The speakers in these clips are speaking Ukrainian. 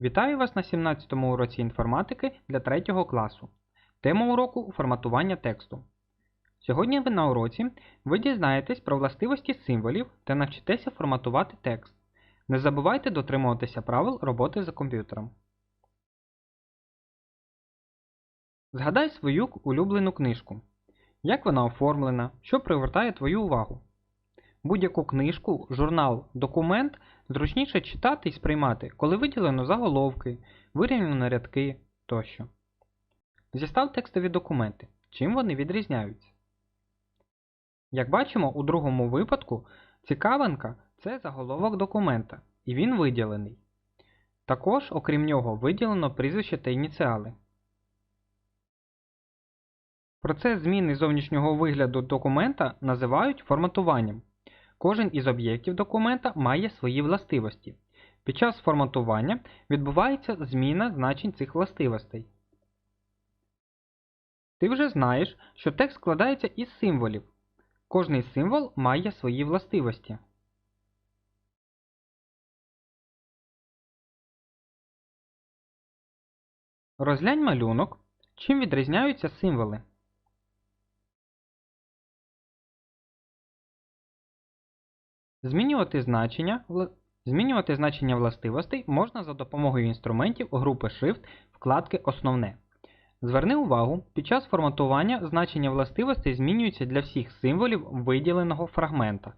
Вітаю вас на 17 му уроці інформатики для 3 класу. Тема уроку форматування тексту. Сьогодні ви на уроці ви дізнаєтесь про властивості символів та навчитеся форматувати текст. Не забувайте дотримуватися правил роботи за комп'ютером. Згадай свою улюблену книжку. Як вона оформлена, що привертає твою увагу. Будь-яку книжку, журнал, документ зручніше читати і сприймати, коли виділено заголовки, вирівняно рядки тощо. Зістав текстові документи. Чим вони відрізняються? Як бачимо, у другому випадку цікавинка це заголовок документа, і він виділений. Також, окрім нього, виділено прізвище та ініціали. Процес зміни зовнішнього вигляду документа називають форматуванням. Кожен із об'єктів документа має свої властивості. Під час форматування відбувається зміна значень цих властивостей. Ти вже знаєш, що текст складається із символів. Кожний символ має свої властивості. Розглянь малюнок. Чим відрізняються символи? Змінювати значення, змінювати значення властивостей можна за допомогою інструментів групи Shift вкладки Основне. Зверни увагу, під час форматування значення властивостей змінюються для всіх символів виділеного фрагмента.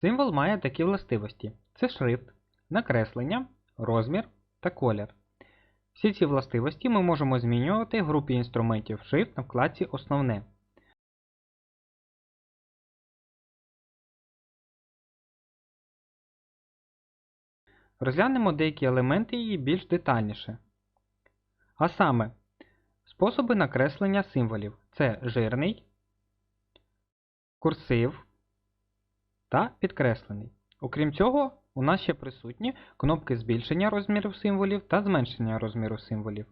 Символ має такі властивості: це шрифт, накреслення, розмір та колір. Всі ці властивості ми можемо змінювати в групі інструментів Shift на вкладці Основне. Розглянемо деякі елементи її більш детальніше. А саме, способи накреслення символів це жирний, курсив та підкреслений. Окрім цього, у нас ще присутні кнопки збільшення розміру символів та зменшення розміру символів.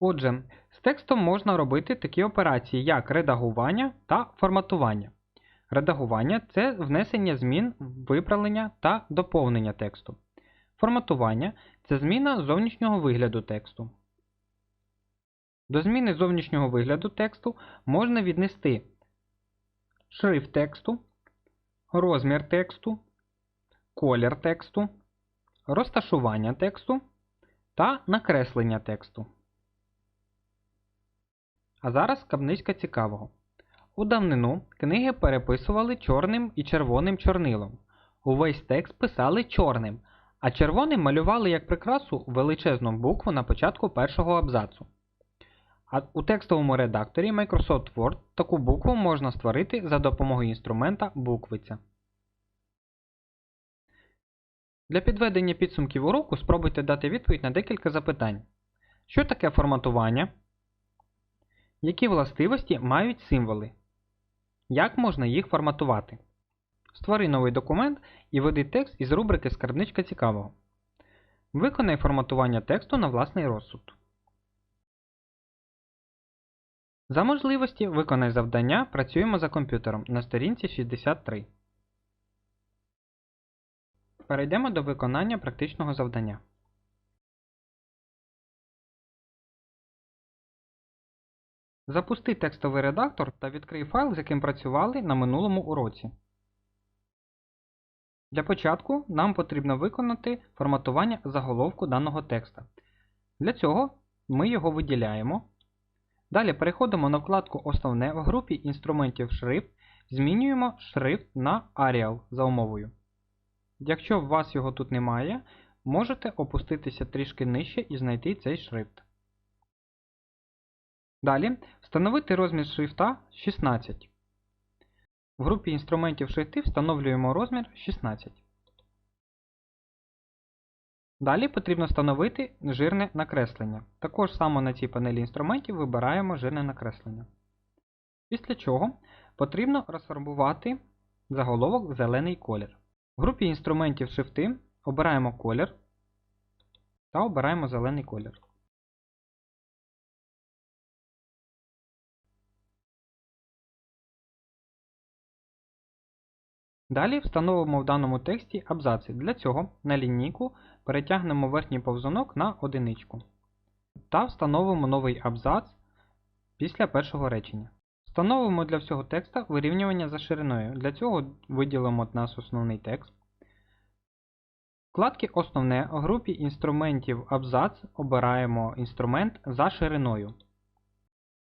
Отже, з текстом можна робити такі операції, як редагування та форматування. Редагування це внесення змін, виправлення та доповнення тексту. Форматування це зміна зовнішнього вигляду тексту. До зміни зовнішнього вигляду тексту можна віднести шрифт тексту, розмір тексту, колір тексту, розташування тексту та накреслення тексту. А зараз кабничка цікавого. У давнину книги переписували чорним і червоним чорнилом. Увесь текст писали чорним, а червоним малювали як прикрасу величезну букву на початку першого абзацу. А у текстовому редакторі Microsoft Word таку букву можна створити за допомогою інструмента буквиця. Для підведення підсумків уроку спробуйте дати відповідь на декілька запитань. Що таке форматування? Які властивості мають символи? Як можна їх форматувати? Створи новий документ і веди текст із рубрики Скарбничка цікавого. Виконай форматування тексту на власний розсуд. За можливості виконай завдання Працюємо за комп'ютером на сторінці 63. Перейдемо до виконання практичного завдання. Запусти текстовий редактор та відкрий файл, з яким працювали на минулому уроці. Для початку нам потрібно виконати форматування заголовку даного текста. Для цього ми його виділяємо. Далі переходимо на вкладку Основне в групі інструментів шрифт, змінюємо шрифт на Arial за умовою. Якщо у вас його тут немає, можете опуститися трішки нижче і знайти цей шрифт. Далі встановити розмір шрифта 16. В групі інструментів шрифти встановлюємо розмір 16. Далі потрібно встановити жирне накреслення. Також само на цій панелі інструментів вибираємо жирне накреслення. Після чого потрібно розфарбувати заголовок в зелений колір. В групі інструментів шрифти обираємо колір та обираємо зелений колір. Далі встановимо в даному тексті абзаци. Для цього на лінійку перетягнемо верхній повзунок на одиничку та встановимо новий абзац після першого речення. Встановимо для всього текста вирівнювання за шириною. Для цього виділимо наш основний текст. Вкладки Основне у групі інструментів абзац обираємо інструмент за шириною.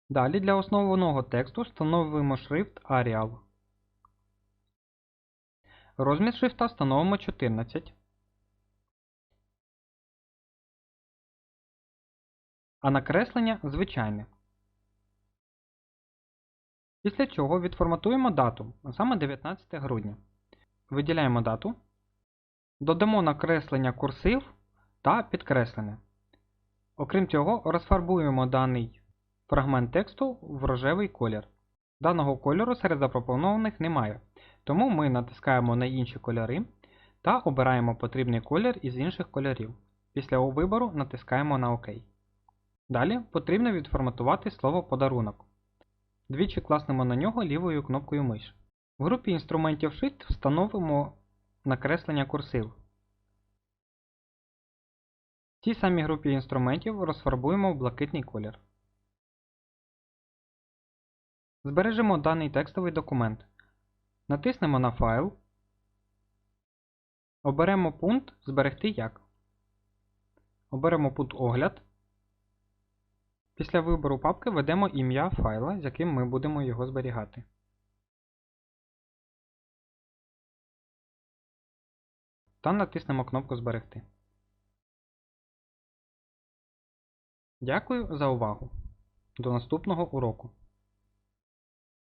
Далі для основного тексту встановимо шрифт Arial. Розмір шрифта встановимо 14. А накреслення звичайне. Після чого відформатуємо дату, саме 19 грудня. Виділяємо дату. Додамо накреслення курсив та підкреслене. Окрім цього, розфарбуємо даний фрагмент тексту в рожевий колір. Даного кольору серед запропонованих немає, тому ми натискаємо на інші кольори та обираємо потрібний колір із інших кольорів. Після вибору натискаємо на ОК. Далі потрібно відформатувати слово подарунок. Двічі класнемо на нього лівою кнопкою миші. В групі інструментів Shift встановимо накреслення курсив. В цій самій групі інструментів розфарбуємо в блакитний колір. Збережемо даний текстовий документ. Натиснемо на Файл. Оберемо пункт Зберегти як. Оберемо пункт Огляд. Після вибору папки введемо ім'я файла, з яким ми будемо його зберігати. Та натиснемо кнопку Зберегти. Дякую за увагу. До наступного уроку.